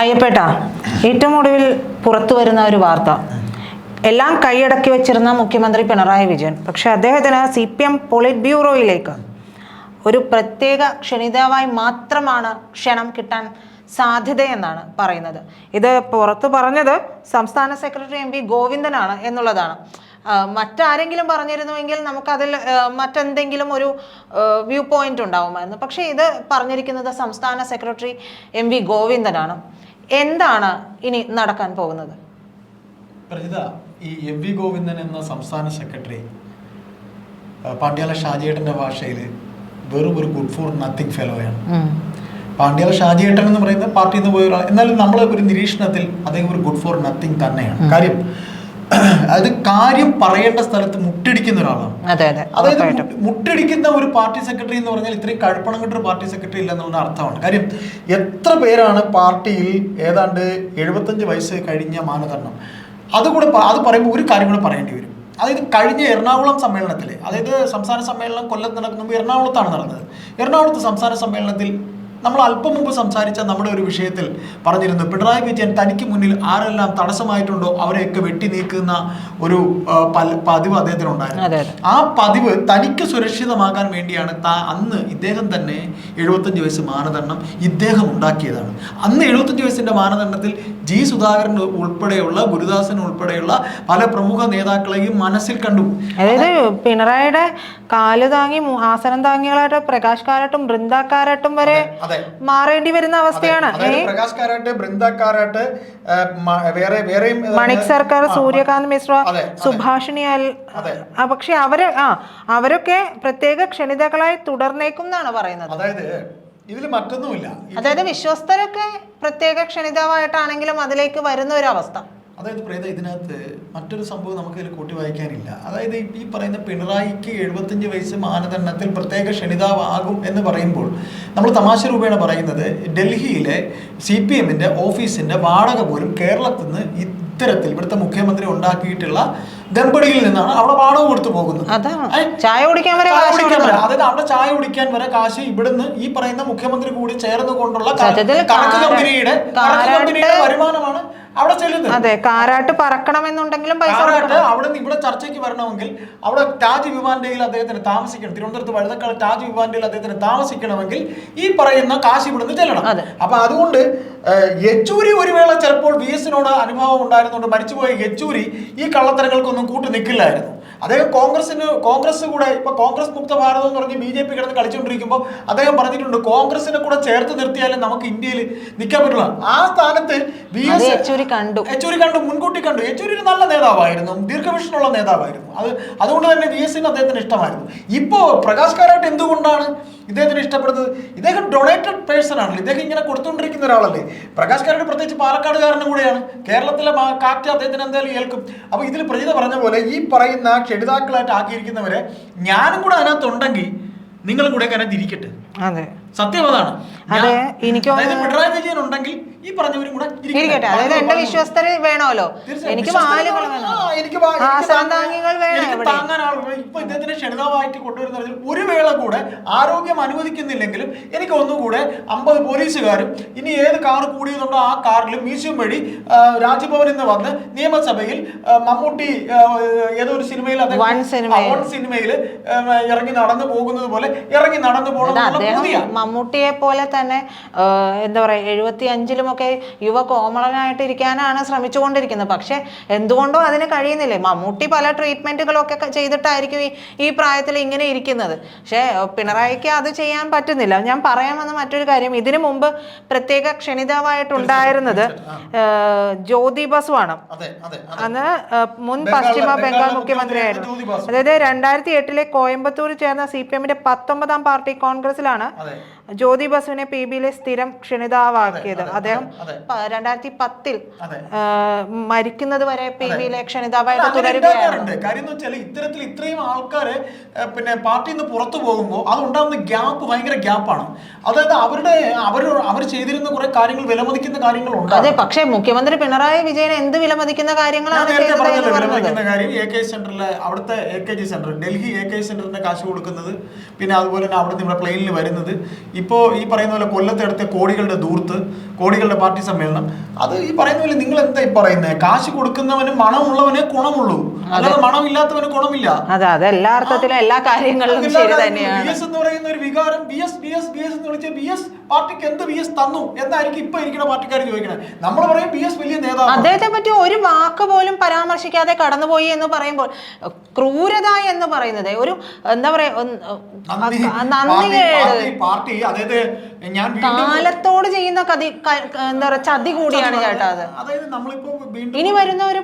അയ്യപ്പേട്ട ഏറ്റവും ഒടുവിൽ പുറത്തു വരുന്ന ഒരു വാർത്ത. എല്ലാം കൈയടക്കി വെച്ചിരുന്ന മുഖ്യമന്ത്രി പിണറായി വിജയൻ. പക്ഷെ അദ്ദേഹത്തിന് സി പി എം പോളിറ്റ് ബ്യൂറോയിലേക്ക് ഒരു പ്രത്യേക ക്ഷണിതാവായി മാത്രമാണ് ക്ഷണം കിട്ടാൻ സാധ്യതയെന്നാണ് പറയുന്നത്. ഇത് പുറത്തു പറഞ്ഞത് സംസ്ഥാന സെക്രട്ടറി എം വി ഗോവിന്ദനാണ് എന്നുള്ളതാണ്. മറ്റാരെങ്കിലും പറഞ്ഞിരുന്നുവെങ്കിൽ നമുക്കതിൽ മറ്റെന്തെങ്കിലും ഒരു വ്യൂ പോയിന്റ് ഉണ്ടാവുമായിരുന്നു. പക്ഷേ ഇത് പറഞ്ഞിരിക്കുന്നത് സംസ്ഥാന സെക്രട്ടറി എം വി ഗോവിന്ദനാണ്. എന്താണ് ഇനി നടക്കാൻ പോകുന്നത്? പ്രജിത ഈ എം വി ഗോവിന്ദൻ എന്ന സംസ്ഥാന സെക്രട്ടറി പാണ്ഡ്യാല ഷാജിയേട്ടന്റെ ഭാഷയിൽ വെറും ഒരു ഗുഡ് ഫോർ നത്തിങ് ഫെലോയാണ്. പാണ്ഡ്യാല ഷാജിയേട്ടൻ എന്ന് പറയുന്ന പാർട്ടിയിൽ നിന്ന് പോയ ഒരാൾ എന്നാലും നമ്മൾ ഒരു നിരീക്ഷണത്തിൽ അദ്ദേഹം ഒരു ഗുഡ് ഫോർ നത്തിങ് തന്നെയാണ്. കാര്യം അത് കാര്യം പറയേണ്ട സ്ഥലത്ത് മുട്ടടിക്കുന്ന ഒരാളാണ്. അതെ അതെ. അതായത് മുട്ടടിക്കുന്ന മുട്ടിടിക്കുന്ന ഒരു പാർട്ടി സെക്രട്ടറി എന്ന് പറഞ്ഞാൽ ഇത്രയും കഴുപ്പണം കിട്ടൊരു പാർട്ടി സെക്രട്ടറി ഇല്ല എന്നുള്ള അർത്ഥമാണ്. കാര്യം എത്ര പേരാണ് പാർട്ടിയിൽ ഏതാണ്ട് എഴുപത്തഞ്ച് വയസ്സ് കഴിഞ്ഞ മാനദണ്ഡം? അതുകൂടെ അത് പറയുമ്പോൾ ഒരു കാര്യം കൂടെ പറയേണ്ടി വരും. അതായത് കഴിഞ്ഞ എറണാകുളം സമ്മേളനത്തിൽ അതായത് സംസ്ഥാന സമ്മേളനം കൊല്ലത്ത് നടക്കുമ്പോൾ എറണാകുളത്താണ് നടന്നത്. എറണാകുളത്ത് സംസ്ഥാന സമ്മേളനത്തിൽ നമ്മൾ അല്പം മുമ്പ് സംസാരിച്ച നമ്മുടെ ഒരു വിഷയത്തിൽ പറഞ്ഞിരുന്നു പിണറായി വിജയൻ തനിക്ക് മുന്നിൽ ആരെല്ലാം തടസ്സമായിട്ടുണ്ടോ അവരെയൊക്കെ വെട്ടി നീക്കുന്ന ഒരു പതിവ് അദ്ദേഹത്തിനുണ്ടായിരുന്നു ആ പതിവ് തനിക്ക് സുരക്ഷിതമാകാൻ വേണ്ടിയാണ് താ അന്ന് ഇദ്ദേഹം തന്നെ എഴുപത്തഞ്ച് വയസ്സ് മാനദണ്ഡം ഇദ്ദേഹം ഉണ്ടാക്കിയതാണ്. അന്ന് എഴുപത്തഞ്ച് വയസ്സിന്റെ മാനദണ്ഡത്തിൽ ജി സുധാകരൻ ഉൾപ്പെടെയുള്ള ഗുരുദാസൻ ഉൾപ്പെടെയുള്ള പല പ്രമുഖ നേതാക്കളെയും മനസ്സിൽ കണ്ടു. അതായത് പിണറായിയുടെ കാൽ താങ്ങി ആസനം താങ്ങികളായിട്ട് പ്രകാശ് കാരട്ടും ബൃന്ദ കാരാട്ടും വരെ മാറേണ്ടി വരുന്ന അവസ്ഥയാണ്? പ്രകാശ് കാരാട്ട് ബൃന്ദ കാരാട്ട് വേറെ വേറെയും മണിക് സർക്കാർ സൂര്യകാന്ത് മിശ്ര. സുഭാഷിണി അൽ പക്ഷെ അവർ ആ അവരൊക്കെ പ്രത്യേക ക്ഷണിതകളായി തുടർന്നേക്കും എന്നാണ് പറയുന്നത്. അതായത് ഇതിൽ മറ്റൊന്നുമില്ല. അതായത് വിശ്വസ്തരൊക്കെ പ്രത്യേക ക്ഷണിതാവായിട്ടാണെങ്കിലും അതിലേക്ക് വരുന്ന ഒരു അവസ്ഥ. അതായത് പ്രേത ഇതിനകത്ത് മറ്റൊരു സംഭവം നമുക്ക് ഇതിൽ കൂട്ടി വായിക്കാനില്ല. അതായത് ഈ- പറയുന്ന പിണറായിക്ക് എഴുപത്തഞ്ച് വയസ്സ് മാനദണ്ഡത്തിൽ പ്രത്യേക ക്ഷണിതാവാകും എന്ന് പറയുമ്പോൾ നമ്മൾ തമാശ രൂപേണ പറയുന്നത് ഡൽഹിയിലെ സി പി എമ്മിന്റെ ഓഫീസിന്റെ വാടക പോലും കേരളത്തിൽ നിന്ന് ഇത്തരത്തിൽ ഇവിടുത്തെ മുഖ്യമന്ത്രി ഉണ്ടാക്കിയിട്ടുള്ള ദമ്പടിയിൽ നിന്നാണ് അവിടെ വാടക കൊടുത്തു പോകുന്നത്. ചായ കുടിക്കാൻ വരെ അതായത് അവിടെ ചായ കുടിക്കാൻ വരെ കാശ് ഇവിടുന്ന് ഈ പറയുന്ന മുഖ്യമന്ത്രി കൂടി ചേർന്ന് കൊണ്ടുള്ള കണക്ക് കമ്പനിയുടെ കണക്ക് കമ്പനിയുടെ വരുമാനമാണ് അവിടെ ചെല്ലുന്നത്. അതെ കാരാട്ട് പറക്കണം എന്നുണ്ടെങ്കിലും പൈസ അവിടെ നിന്ന് ഇവിടെ ചർച്ചയ്ക്ക് വരണമെങ്കിൽ അവിടെ താജ് വിമാനയിൽ അദ്ദേഹത്തിന് താമസിക്കണം. തിരുവനന്തപുരത്ത് വഴുതക്കാട് താജ് വിമാനയിൽ അദ്ദേഹത്തിന് താമസിക്കണമെങ്കിൽ ഈ പറയുന്ന കാശ് ഇവിടുന്ന് ചെല്ലണം. അപ്പൊ അതുകൊണ്ട് യെച്ചൂരി ഒരു വേള ചിലപ്പോൾ എസിനോട് അനുഭവം ഉണ്ടായിരുന്നുകൊണ്ട് മരിച്ചുപോയ യെച്ചൂരി ഈ കള്ളത്തരങ്ങൾക്കൊന്നും കൂട്ടു നിൽക്കില്ലായിരുന്നു അദ്ദേഹം കോൺഗ്രസിന് കോൺഗ്രസ് കൂടെ ഇപ്പൊ കോൺഗ്രസ് മുക്ത ഭാരതം എന്ന് പറഞ്ഞ് ബി ജെ പി കിടന്ന് കളിച്ചുകൊണ്ടിരിക്കുമ്പോൾ അദ്ദേഹം പറഞ്ഞിട്ടുണ്ട് കോൺഗ്രസിനെ കൂടെ ചേർത്ത് നിർത്തിയാലും നമുക്ക് ഇന്ത്യയിൽ നിൽക്കാൻ പറ്റില്ല ആ സ്ഥാനത്ത് വി അത് എസ് യെച്ചൂരി കണ്ടു. യെച്ചൂരി കണ്ടു മുൻകൂട്ടി കണ്ടു. യെച്ചൂരി ഒരു നല്ല നേതാവായിരുന്നു ദീർഘവീക്ഷണമുള്ള നേതാവായിരുന്നു. അത് അതുകൊണ്ട് തന്നെ വി എസിന് അദ്ദേഹത്തിന് ഇഷ്ടമായിരുന്നു. ഇപ്പോ പ്രകാശ് കാരാട്ട് എന്തുകൊണ്ടാണ് ഇദ്ദേഹത്തിന് ഇഷ്ടപ്പെടുന്നത്? ഇദ്ദേഹം ഡൊണേറ്റഡ് പേഴ്സൺ ആണല്ലോ. ഇദ്ദേഹം ഇങ്ങനെ കൊടുത്തുകൊണ്ടിരിക്കുന്ന ഒരാളല്ലേ? പ്രകാശ് കാരുടെ പ്രത്യേകിച്ച് പാലക്കാടുകാരനും കൂടെയാണ്. കേരളത്തിലെ കാറ്റ് അദ്ദേഹത്തിന് എന്തായാലും ഏൽക്കും. അപ്പൊ ഇതിൽ പ്രജിത പറഞ്ഞ പോലെ ഈ പറയുന്ന ക്ഷണിതാക്കളായിട്ട് ആക്കിയിരിക്കുന്നവരെ ഞാനും കൂടെ അതിനകത്തുണ്ടെങ്കിൽ നിങ്ങളും കൂടെ അതിനകത്ത് ഇരിക്കട്ടെ. അതെ. സത്യം അതാണ്. അതെ, എനിക്ക് അതായത് തോന്നുന്നു- പിണറായി വിജയൻ ഉണ്ടെങ്കിൽ ഈ പറഞ്ഞവരും കൂടെ ഇരിക്കട്ടെ. അതായത് എന്റെ വിശ്വസ്തര് വേണമല്ലോ. എനിക്ക് വാലുകൾ എനിക്ക് എനിക്ക് താങ്ങാൻ- എനിക്ക്. ഇപ്പൊ ഇദ്ദേഹത്തിന് ക്ഷണിതാവായിട്ട് കൊണ്ടുവരുന്ന ഒരു വേള കൂടെ ആരോഗ്യം അനുവദിക്കുന്നില്ലെങ്കിലും എനിക്ക് ഒന്നുകൂടെ അമ്പത് പോലീസുകാരും ഇനി ഏത് കാർ കൂടിയതുണ്ടോ ആ കാറിൽ മ്യൂസിയം വഴി രാജ്ഭവനിൽ നിന്ന് വന്ന് നിയമസഭയിൽ മമ്മൂട്ടി ഏതോ ഒരു സിനിമയിൽ സിനിമയിൽ. ഇറങ്ങി നടന്നു പോകുന്നത് പോലെ ഇറങ്ങി നടന്നു പോകണം പുതിയ. മമ്മൂട്ടിയെ പോലെ തന്നെ എന്താ പറയുക എഴുപത്തി അഞ്ചിലുമൊക്കെ യുവ കോമളനായിട്ട് ഇരിക്കാനാണ് ശ്രമിച്ചുകൊണ്ടിരിക്കുന്നത്. പക്ഷെ എന്തുകൊണ്ടോ അതിന് കഴിയുന്നില്ലേ. മമ്മൂട്ടി പല ട്രീറ്റ്മെന്റുകളൊക്കെ ചെയ്തിട്ടായിരിക്കും ഈ ഈ പ്രായത്തിൽ ഇങ്ങനെ ഇരിക്കുന്നത്. പക്ഷേ പിണറായിക്ക് അത് ചെയ്യാൻ പറ്റുന്നില്ല. ഞാൻ പറയാൻ വന്ന മറ്റൊരു കാര്യം ഇതിനു മുമ്പ് പ്രത്യേക ക്ഷണിതാവായിട്ടുണ്ടായിരുന്നത് ജ്യോതി അതെ അതെ. അന്ന് മുൻ പശ്ചിമ ബംഗാൾ മുഖ്യമന്ത്രിയായിരുന്ന ബസു. അതായത് രണ്ടായിരത്തി എട്ടിലെ കോയമ്പത്തൂർ ചേർന്ന സി പി എമ്മിന്റെ പത്തൊമ്പതാം പാർട്ടി കോൺഗ്രസിലാണ് ജ്യോതി ബസുവിനെ പി ബിയിലെ സ്ഥിരം ക്ഷണിതാവാക്കിയത്. അദ്ദേഹം രണ്ടായിരത്തി പത്തിൽ മരിക്കുന്നത് വരെ പി ബിയിലെ ക്ഷണിതാവായിട്ട് തുടരുകയാണ്. കാര്യം വെച്ചാൽ ഇത്തരത്തിൽ ഇത്രയും ആൾക്കാര് പിന്നെ പാർട്ടിയിൽ നിന്ന് പുറത്തു പോകുമ്പോൾ അത് ഉണ്ടാകുന്ന ഗ്യാപ്പ് ഭയങ്കര ഗ്യാപ്പാണ്. അതായത് അവരുടെ അവർ അവർ ചെയ്തിരുന്ന കുറെ കാര്യങ്ങൾ വിലമതിക്കുന്ന കാര്യങ്ങളുണ്ട് അതെ പക്ഷേ മുഖ്യമന്ത്രി പിണറായി വിജയൻ എന്ത് വിലമതിക്കുന്ന കാര്യങ്ങളാണ് വിലമതിക്കുന്ന കാര്യം എ കെ സെന്ററിലെ അവിടുത്തെ A K G centre Delhi A K സെന്ററിന്റെ കാശ് കൊടുക്കുന്നത് പിന്നെ അതുപോലെ തന്നെ അവിടെ നിന്ന് പ്ലെയിനിൽ വരുന്നത് ഈ ഇപ്പോൾ ഈ പറയുന്ന പോലെ കൊല്ലത്തെ അടുത്ത കോടികളുടെ ദൂർത്ത് കോടികളുടെ പാർട്ടി സമ്മേളനം അത് ഈ പറയുന്ന പോലെ നിങ്ങൾ എന്താ ഈ പറയുന്നത് കാശ് കൊടുക്കുന്നവന് മണമുള്ളവനെ ഗുണമുള്ളൂ അല്ലാതെ മണമില്ലാത്തവന് ഗുണമില്ല അതെ അത്. എല്ലാ അർത്ഥത്തിലും എല്ലാ കാര്യങ്ങളിലും ശരി തന്നെയാണ്. ബി എസ് എന്ന് പറയുന്ന ഒരു വികാരം B S B S B S എന്ന് വിളിച്ച ബി എസ് പാർട്ടിക്ക് എന്ത് ബി എസ് തന്നു എന്നായിരിക്കും ഇപ്പൊ ഇരിക്കുന്ന പാർട്ടിക്കാർ ചോദിക്കണേ. നമ്മൾ പറയും ബി എസ് വലിയ നേതാവ് അദ്ദേഹത്തെ പറ്റി ഒരു വാക്ക് പോലും പരാമർശിക്കാതെ കടന്നുപോയി എന്ന് പറയുമ്പോൾ ക്രൂരത എന്ന് പറയുന്നത് ഒരു എന്താ പറയാ നന്ദി. പാർട്ടി അതായത് ഞാൻ കാലത്തോട് ചെയ്യുന്ന കതി എന്താ പറയുക ചതി കൂടിയാണ് ചേട്ടാ അത്. അതായത് നമ്മളിപ്പോ ഇനി വരുന്ന ഒരു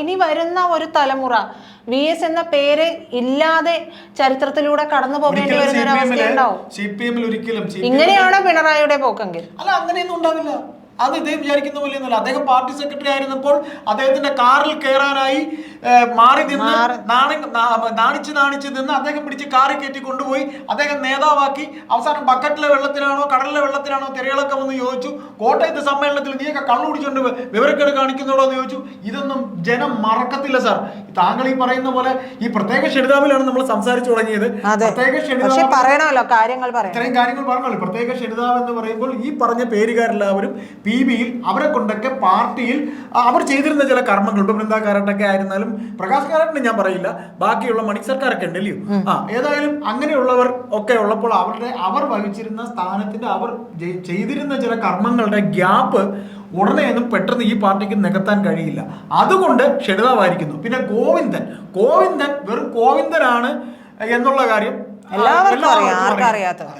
ഇനി വരുന്ന ഒരു തലമുറ വി എസ് എന്ന പേര് ഇല്ലാതെ ചരിത്രത്തിലൂടെ കടന്നു പോകേണ്ടി വരുന്ന ഒരു അവസ്ഥ ഉണ്ടാവും ഇങ്ങനെയാണോ പിണറായിയുടെ പോക്കെങ്കിൽ. അല്ല അങ്ങനെയൊന്നും ഉണ്ടാവില്ല. അത് ഇദ്ദേഹം വിചാരിക്കുന്ന പോലെയൊന്നുമല്ല അദ്ദേഹം പാർട്ടി സെക്രട്ടറി ആയിരുന്നപ്പോൾ അദ്ദേഹത്തിന്റെ കാറിൽ കയറാനായി മാറി നിന്ന് നാണി നാണിച്ച് നാണിച്ച് നിന്ന് അദ്ദേഹം പിടിച്ച് കാറിൽ കയറ്റി കൊണ്ടുപോയി. അദ്ദേഹം നേതാവാക്കി. അവസാനം ബക്കറ്റിലെ വെള്ളത്തിലാണോ കടലിലെ വെള്ളത്തിലാണോ തിരയിളക്കം എന്ന് ചോദിച്ചു. കോട്ടയത്ത് സമ്മേളനത്തിൽ നീയൊക്കെ കള്ളു കുടിച്ചുകൊണ്ട് വി- വിവരക്കേട് കാണിക്കുന്നുള്ളോ എന്ന് ചോദിച്ചു. ഇതൊന്നും ജനം മറക്കത്തില്ല സാർ. താങ്കൾ ഈ പറയുന്ന പോലെ ഈ പ്രത്യേക ഷെഡിതാവിലാണ് നമ്മൾ സംസാരിച്ചു തുടങ്ങിയത്. പ്രത്യേക ഷെഡിതാവ് പറയണമല്ലോ കാര്യങ്ങൾ ഇത്രയും കാര്യങ്ങൾ പറഞ്ഞു പ്രത്യേക ക്ഷണിതാവ് എന്ന് പറയുമ്പോൾ ഈ പറഞ്ഞ പേരുകാരെല്ലാവരും പി ബിയിൽ അവരെ കൊണ്ടൊക്കെ പാർട്ടിയിൽ അവർ ചെയ്തിരുന്ന ചില കർമ്മങ്ങൾ. ഇപ്പൊ ബൃന്ദ കാരട്ടൊക്കെ ആയിരുന്നാലും പ്രകാശ് കാരട്ടിന് ഞാൻ പറയില്ല. ബാക്കിയുള്ള മണി സർക്കാരൊക്കെ ഉണ്ടല്ലോ ആ ഏതായാലും അങ്ങനെയുള്ളവർ ഒക്കെ ഉള്ളപ്പോൾ അവരുടെ അവർ വഹിച്ചിരുന്ന സ്ഥാനത്തിന്റെ അവർ ചെയ്തിരുന്ന ചില കർമ്മങ്ങളുടെ ഗ്യാപ്പ് ഉടനെയൊന്നും പെട്ടെന്ന് ഈ പാർട്ടിക്ക് നികത്താൻ കഴിയില്ല. അതുകൊണ്ട് ക്ഷണിതാവായിരിക്കുന്നു പിന്നെ ഗോവിന്ദൻ. ഗോവിന്ദൻ വെറും ഗോവിന്ദനാണ് എന്നുള്ള കാര്യം എല്ലാവർക്കും അറിയാം. ആർക്കറിയാത്തത്